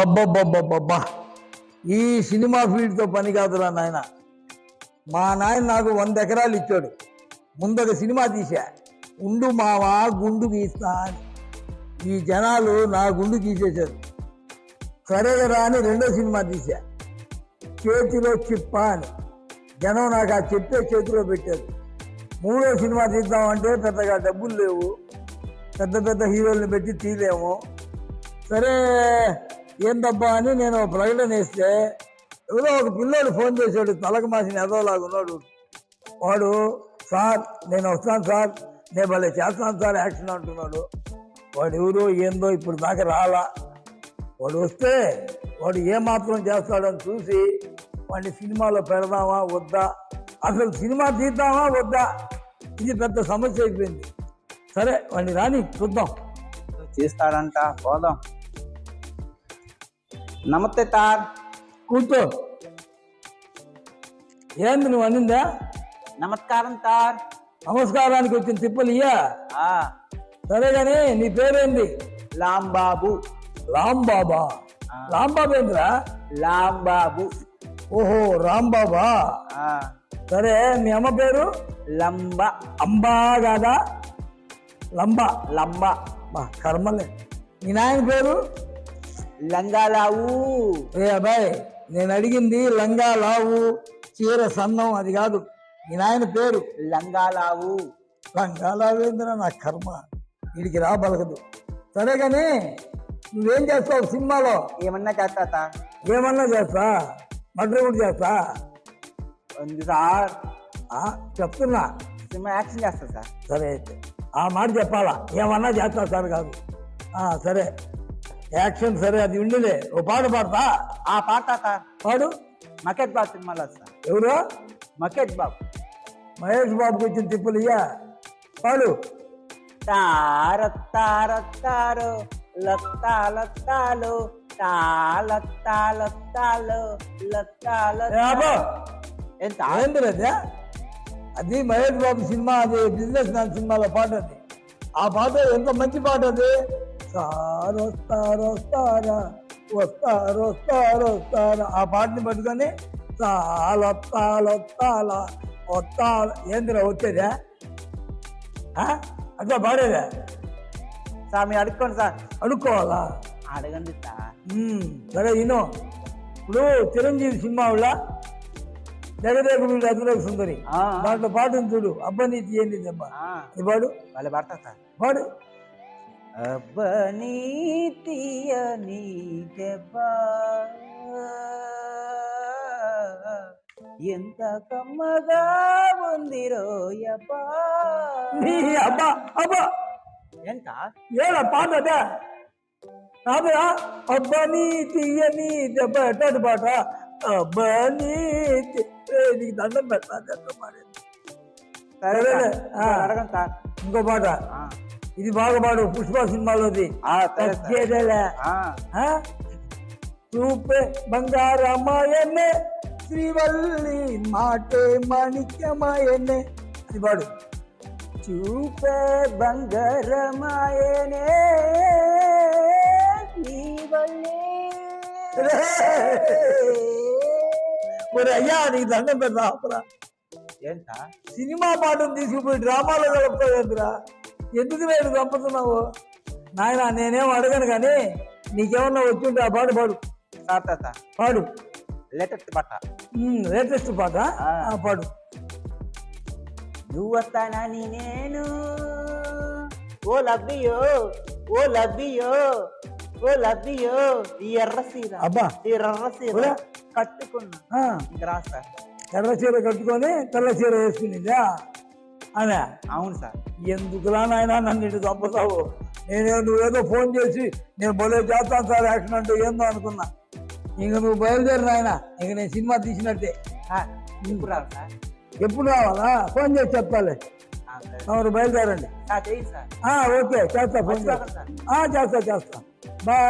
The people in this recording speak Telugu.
అబ్బబ్బబ్బబ్బబ్బా ఈ సినిమా ఫీల్డ్తో పని కాదురా నాయన. మా నాయన నాకు వంద ఎకరాలు ఇచ్చాడు. ముందొక సినిమా తీసా ఉండు మావా గుండు గీస్తా అని. ఈ జనాలు నా గుండు గీసేశారు. సరే అని రెండో సినిమా తీసా చేతిలో చిప్ప అని. జనం నాకు ఆ చెప్పే చేతిలో పెట్టారు. మూడో సినిమా తీద్దామంటే పెద్దగా డబ్బులు లేవు. పెద్ద పెద్ద హీరోల్ని పెట్టి తీయలేము. సరే ఏందబ్బా అని నేను ప్రకటన వేస్తే ఎవరో ఒక పిల్లోడు ఫోన్ చేశాడు తలకు మాసిన ఎదోలాగా ఉన్నాడు. వాడు సార్ నేను వస్తాను సార్ నేను భలే చేస్తాను సార్ యాక్షన్ అంటున్నాడు. వాడు ఎవరు ఏందో ఇప్పుడు దాకా రాలా. వాడు వస్తే వాడు ఏమాత్రం చేస్తాడని చూసి వాడిని సినిమాలో పెడదామా వద్దా? అసలు సినిమా తీద్దామా వద్దా? ఇది పెద్ద సమస్య అయిపోయింది. సరే వాడిని రాని చూద్దాం. చేస్తాడంట పోదాం. నమస్తే తార్. కూర్చో. ఏంది నువ్వు అనిందా నమస్కారం తార్. నమస్కారానికి వచ్చిన తిప్పలు ఇయ్యా. ఆ. సరే కానీ నీ పేరేంది? లాంబాబు. రాంబాబా ఆ. రాంబాబు ఏందిరా? లాంబాబు. ఓహో రాంబాబా. సరే మీ అమ్మ పేరు? లంబ. అంబా కాదా? లంబా. లంబ. బా కర్మలే. మీ నాయన పేరు? లంగాలావు. ఏ అబ్బాయి నేను అడిగింది లంగా లావు చీర సన్నం అది కాదు. మీ నాయన పేరు? లంగాలావు. లంగా లావేంద్ర నా కర్మ. వీడికి రా బలగదు. సరే కానీ నువ్వేం చేస్తావు సినిమాలో? ఏమన్నా చేస్తా ఏమన్నా చేస్తా మర్డర్ కూడా చేస్తా? ఉంది సార్. ఆ, చెప్తున్నా. సినిమా యాక్షన్ చేస్తా సార్. సరే అయితే. ఆ మాట చెప్పాలా? ఏమన్నా చేస్తా సార్ కాదు. ఆ, సరే. యాక్షన్ సరే అది ఉండిలే. ఓ పాట పాడతా? ఆ పాట తార్ పాడు. మకెట్ బాబు సినిమాలో వస్తా ఎవరు? మకెట్ బాబు. మహేష్ బాబుకి వచ్చిన తిప్పులు ఇయ్యా. పాడు. తార తార తారు లత్తా లత్తాలు లత్తా ఏ అబ్బో, ఎంత ఏంది అదే అది మహేష్ బాబు సినిమా అది బిజినెస్ మ్యాన్ సినిమాలో పాట అది. ఆ పాట ఎంత మంచి పాట అది? సార్ వస్తారు వస్తారా వస్తారు వస్తారు వస్తారా. ఆ పాటని పట్టుకొని చాలొత్తాలొత్తాల వస్తాల ఏందిరా వచ్చేదా? అట్లా పాడేదా? సార్ మీరు అడుక్కోండి సార్. అడుక్కోవాలా? అడగండి సార్. సరే ఇను ఇప్పుడు చిరంజీవి సినిమా వల్ల జగదేక వీడు అతిరేక సుందరి దాంట్లో పాటను చూడు అబ్బని తీయండి దెబ్బ పాడు? భలే పడతా పాడు. అబ్బని తీయని దెబ్బ ఎంత కమ్మగా ఉంది రోయబ్బా అబ్బా అబ్బా. ఎంత ఏడ పాట అదే? కాదురా అబ్బని తీయని దెబ్బ ఎట్టాడు పాట? అబ్బని నీకు దండం పెట్టా దెబ్బ పాడేది. సరేలే. ఇంకో పాట. ఇది బాగా పాడు పుష్ప సినిమాలోది? చూపే బంగారమాయనే శ్రీవల్లి మాటే మాణిక్యమాయనే. అది పాడు. చూపే బంగారమాయనే. మరి అయ్యా నీకు దండం పెడతా ఆపరా. ఏంట? సినిమా పాటను తీసుకుపోయి డ్రామాలో గడుపుతావురా ఎందుకు నేను చంపుతున్నావు? నాయన నేనేం అడగను కానీ నీకేమన్నా వచ్చుంటే ఆ పాట పాడు. తాత. పాడు. లేటెస్ట్ బట్ట లేటెస్ట్ పాట. పాడు. నువ్వు వస్తానని నేను? ఓ లబ్బియో ఓ లబ్బియో ఓ లబ్బియో ఈ ఎర్ర సీర అబ్బా ఈ ఎర్ర సీర. కట్టుకున్నా ఇంక రాస్తా ఎర్ర చీర కట్టుకొని తెల్ల చీర వేసుకునిందా అనే అవును సార్ ఎందుకులా నాయన నన్ను ఇటు చంపుతావు? నేనే నువ్వేదో ఫోన్ చేసి నేను బొలే చేస్తాను సార్ యాక్షన్ అంటే ఏందో అనుకున్నా. ఇంక నువ్వు బయలుదేరి నాయన. ఇంక నేను సినిమా తీసినట్టే. సార్ సార్ ఎప్పుడు రావాలా? ఫోన్ చేసి చెప్పాలి తమరు బయలుదేరండి. ఓకే చేస్తా ఫోన్ చేస్తా చేస్తా. బాయ్.